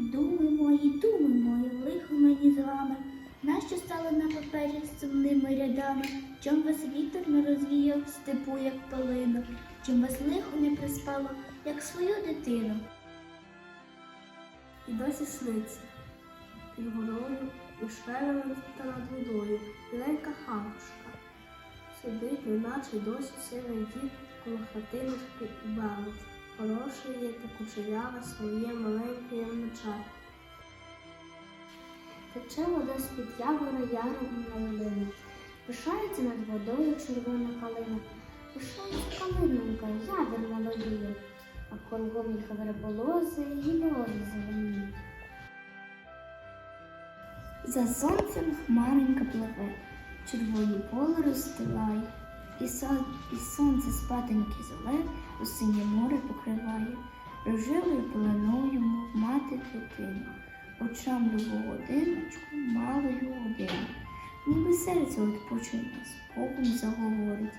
Думи мої, думи мої, лихо мені з вами. Нащо стали на папері з сумними рядами? Чом вас вітер не розвіяв степу, як полину? Чом вас лихо не приспало, як свою дитину? І досі сниться. Під горою у вишверена та над водою, біленька хавушка. Сидить, неначе досі сивий дід, коло хатиночки і бавить. Хороше та кучеряве своє маленьке янича. Тече вода з-під явора ягодна малина. Пишається над водою червона калина. Пишається калинонька, ядер молодіє. А кругом їх верболози і лози зелені. За сонцем хмаренька пливе, червоні поле розстилає, і, сон, і сонце спатеньки зеле у синє море покриває, рожевою пеленою, мов мати дитину, очам любу годиночку, малою годину, ніби серце відпочине, споком заговорить.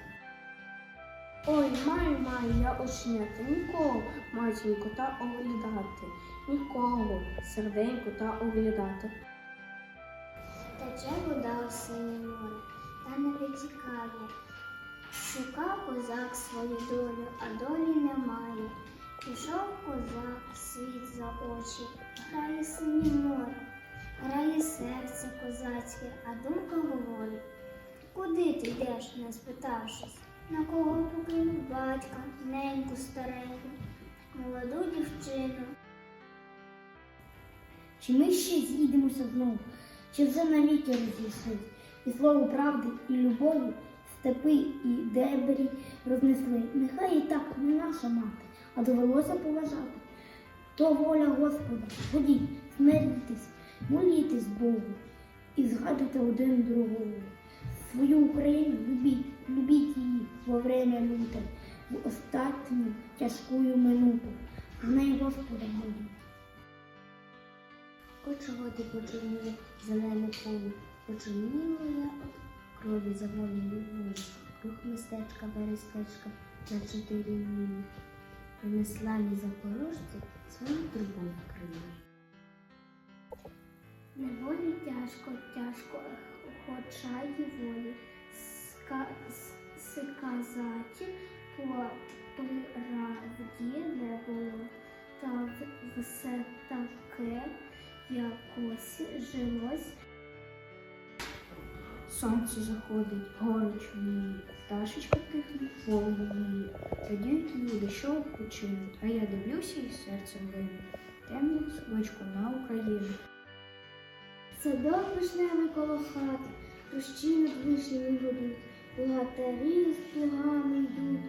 Ой, маю, маю, я очнити нікого, матінко, та оглядати, нікого, серденько та оглядати. Тече вода у синє море, та не витікає. Шукав козак свою долю, а долі немає. Пішов козак світ за очі, грає синє море, грає серце козацьке, а думка говорить. Куди ти йдеш, не спитавшись? На кого покинув батька, неньку стареньку, молоду дівчину. Чи ми ще з'їдемося знову, чи вже навіки розійшлись, і слово правди, і любові, степи і дебрі рознесли. Нехай і так не наша мати, а довелося поважати. То воля Господа, ходіть, смирітесь, молітесь Богу і згадуйте один другого. Свою Україну любіть, любіть її во время люте, в остатню тяжкую минуту. З нею Господа моліть. Очого ти почорніє зелене поле, почорніло я крові за волю любові, рух містечка, берестечка на чотири. Принесла мій запорожці свою трубу в крилі. Неволі тяжко, тяжко, хоча й волі, ска, сказати по правді не було, та все таке якось жилось. Сонце заходить, гори мені, пташечка тихне, волну мені. Радіють люди, що а я дивлюся і серцем вину. Темну сорочку на Україну. Садок вишневий коло хати, кущі над вишнями гудуть, Богатарі з плугами йдуть,